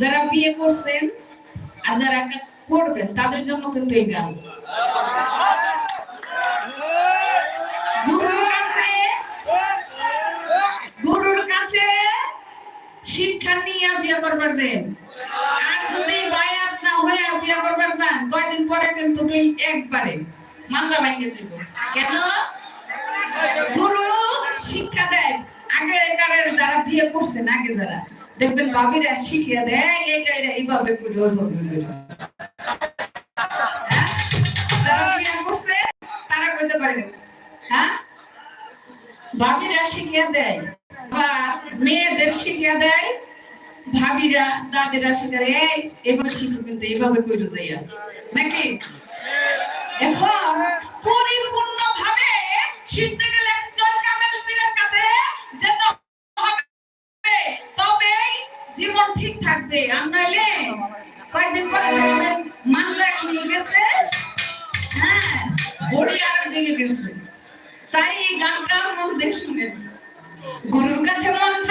যারা বিয়ে করছেন আর যারা করবেন, তাদের জন্য কিন্তু এই গান। শিক্ষা নিয়ে বিয়ে করবার যেন আর যদি বায়াত না হয়ে বিয়ে করবার যান, কয়দিন পরে কিন্তু তুই একবারে মাঞ্জা ভাঙ্গে যাইব। কেন? গুরু শিক্ষা দেয়। আগে কারের যারা বিয়ে করছেন, আগে যারা দেখবেন করে করে। হ্যাঁ? হ্যাঁ? শিখিয়ে দেয়, বা মেয়েদের শিখিয়ে দেয়, ভাবিরা, দাদিরা শিখিয়ে এই, এবার শিখো কিন্তু এইভাবে কইলো যাইয়া। নাকি? এখন পরিপূর্ণ ভাবে শিখতে গেলে একজন কামেল পীরের কাছে যেতে হবে তবেই জীবন ঠিক থাকবে আর নইলে? কয়েকদিন পরে দেখবেন মাঞ্জা নিয়ে গেছে? হ্যাঁ বড়ি আর দিকে গেছে। তাই এই গানটা মন দিয়ে শুনেন গুরুর কাছে মন্ত্র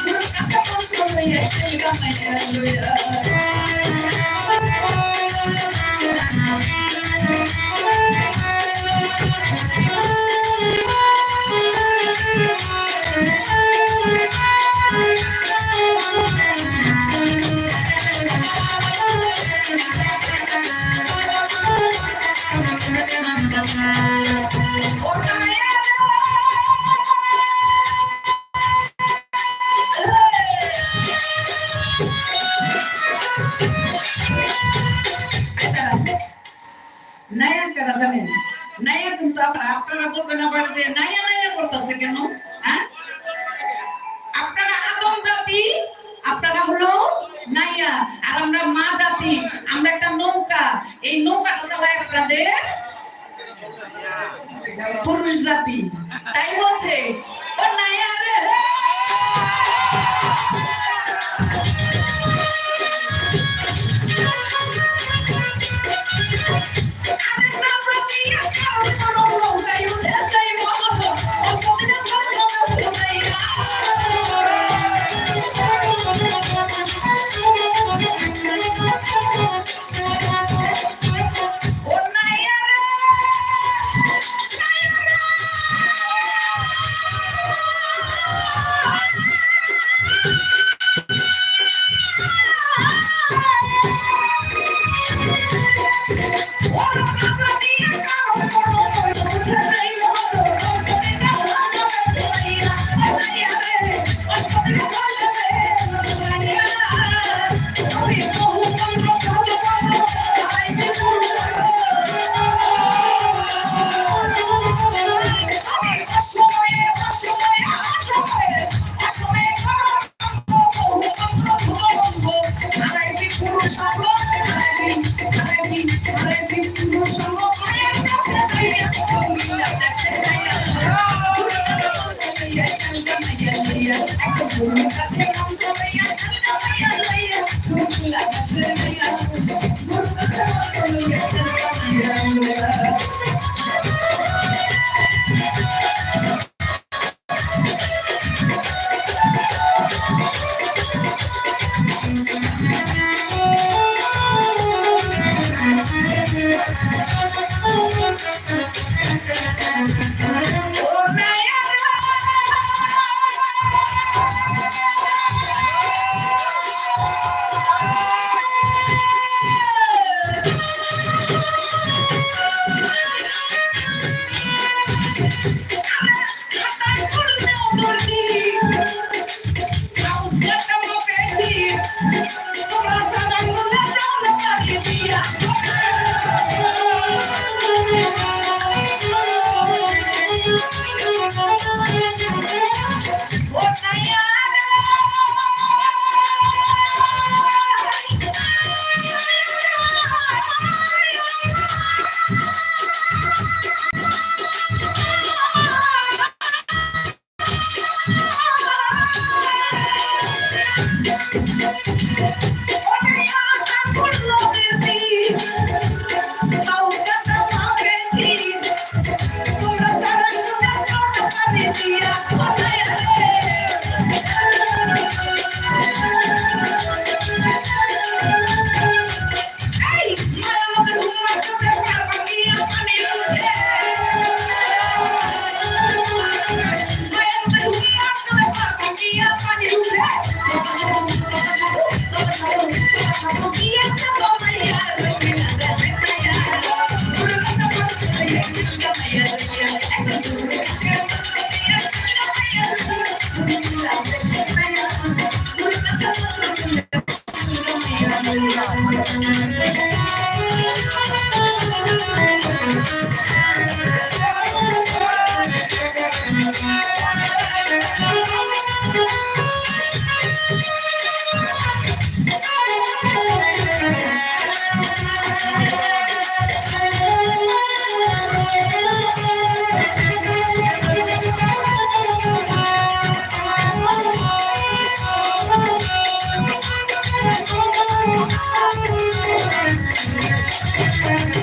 কারা জানেন? নাইয়া কিন্তু আপনারা বলবেন আবার যে নাইয়া নাইয়া করতেছে কেন? হ্যাঁ? আপনারা আদম জাতি, আপনারা হলো নাইয়া আর আমরা মা জাতি, আমরা একটা নৌকা। এই নৌকাটা চালায় আপনাদের পুরুষ জাতি। তাই একটা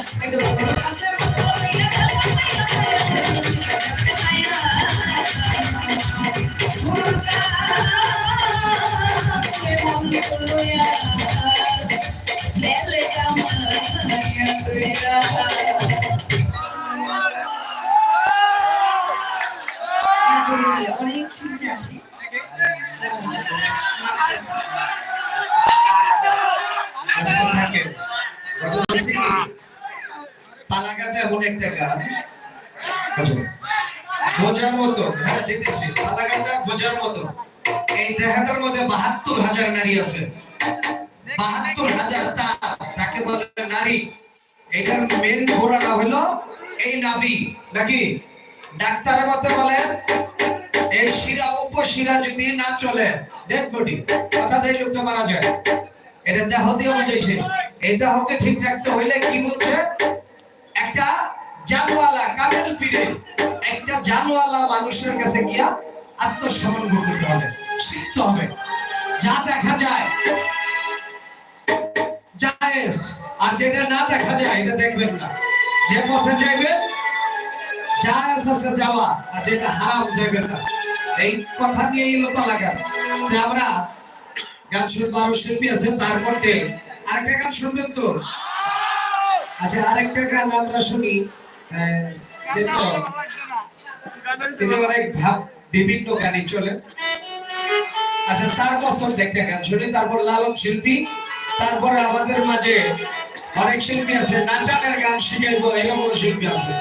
অনেক দিতেছি পালাগানটা বোঝার মতো। এই দেহটার মধ্যে বাহাত্তর হাজার নারী আছে। বাহাত্তর হাজার তাকে বলে নারী। এটার মেন ঘোড়াটা হলো এই নাভি নাকি? ডাক্তারের মতে বলেন এই শিরা, উপশিরা যদি না চলে ডেড বডি অর্থাৎ এই লোকটা মারা যায়। এটা দেহ দিয়ে বুঝাইছে। এই দেহকে ঠিক রাখতে হইলে কি বলছে? একটা জানওয়ালা কামেল পীরে একটা জানওয়ালা মানুষের কাছে গিয়া আত্মসমর্পণ করতে হবে, শিখতে হবে। যা দেখা যায় আর যেটা না দেখা যায়, এটা দেখবেন না। যে পথে যাইবেন এই কথা নিয়েই লোপা লাগা আমরা গান শুনব, আরও শিল্পী আছে, তার গান শুনবেন তো? আচ্ছা আরেকটা গান আমরা শুনি। তিনি অনেক ভাব, বিভিন্ন গানে চলে আচ্ছা তার পছন্দ একটা গান শুনি। তারপর লালন শিল্পী, তারপরে আমাদের মাঝে অনেক শিল্পী আছে। নাচানের গান শিখাইবো, এরকম শিল্পী আছে।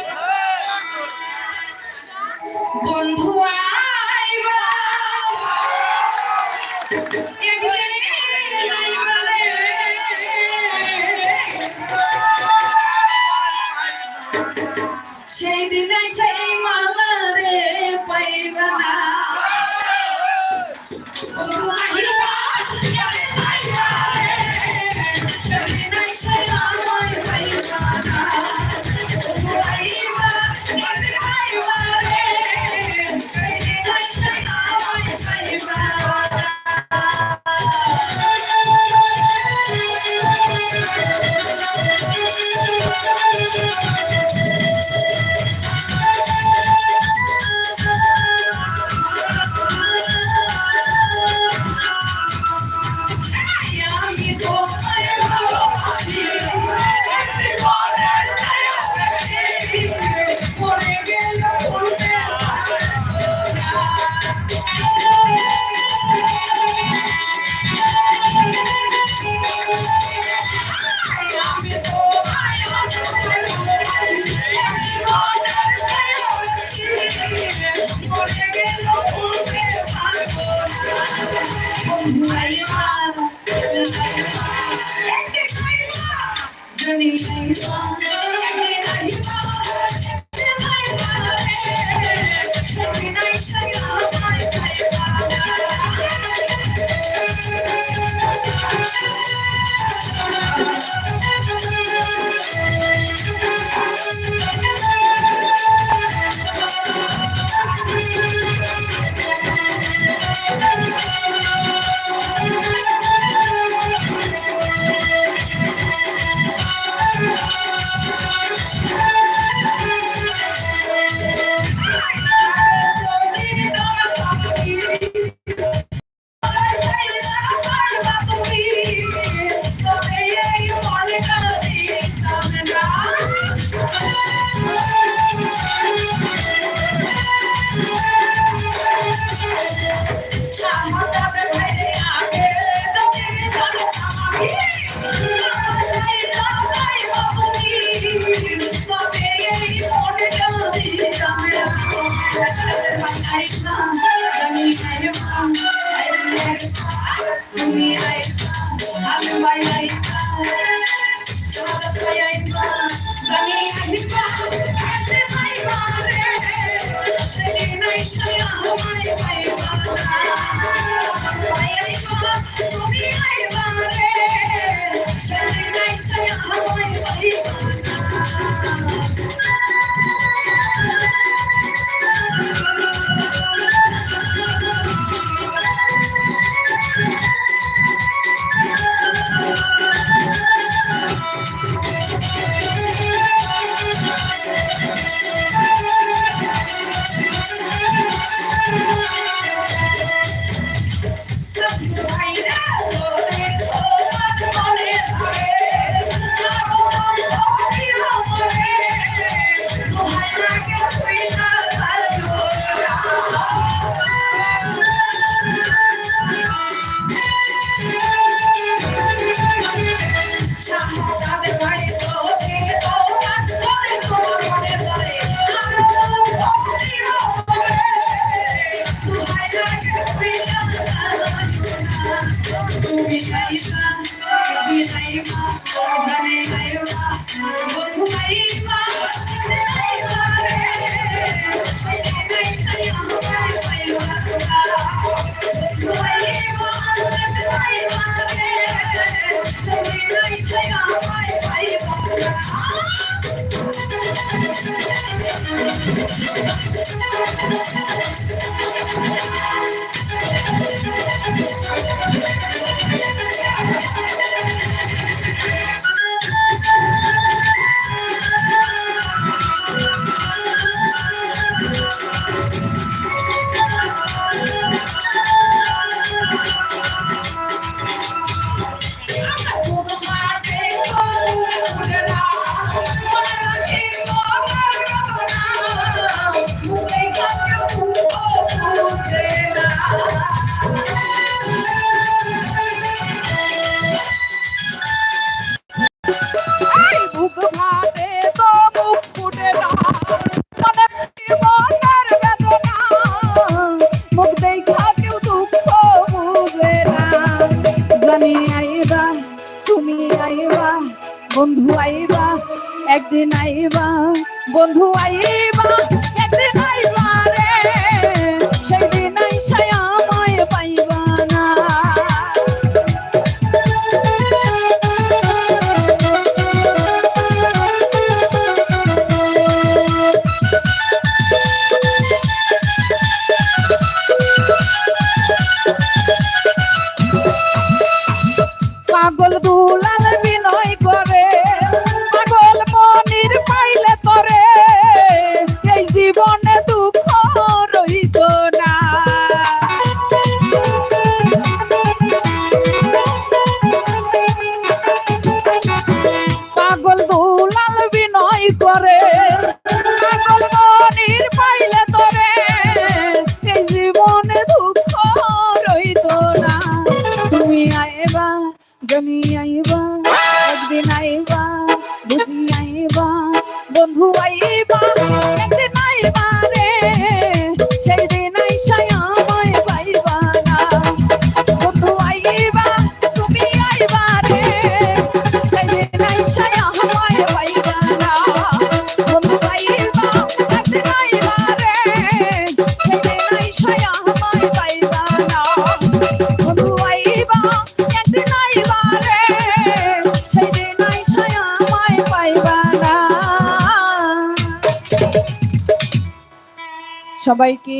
সবাইকে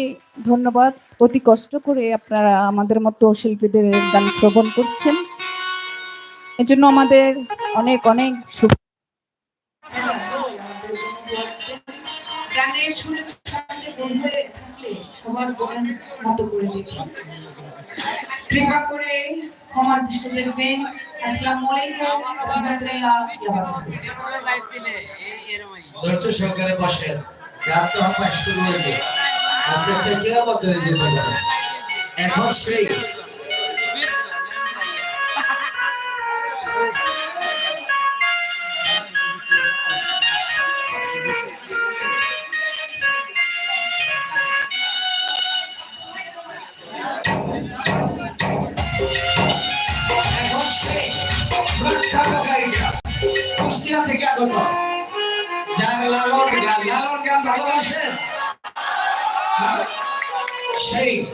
ধন্যবাদ। অতি কষ্ট করে আপনারা আমাদের মতো শিল্পীদের গান শ্রবণ করছেন। এজন্য আমাদের অনেক অনেক শুভ কৃপা করে ক্ষমা দৃষ্টি দেখবেন। আসসালামু আলাইকুম। আজকে একটা কেয়ামত হয়ে যেতে পারে এখন সেই।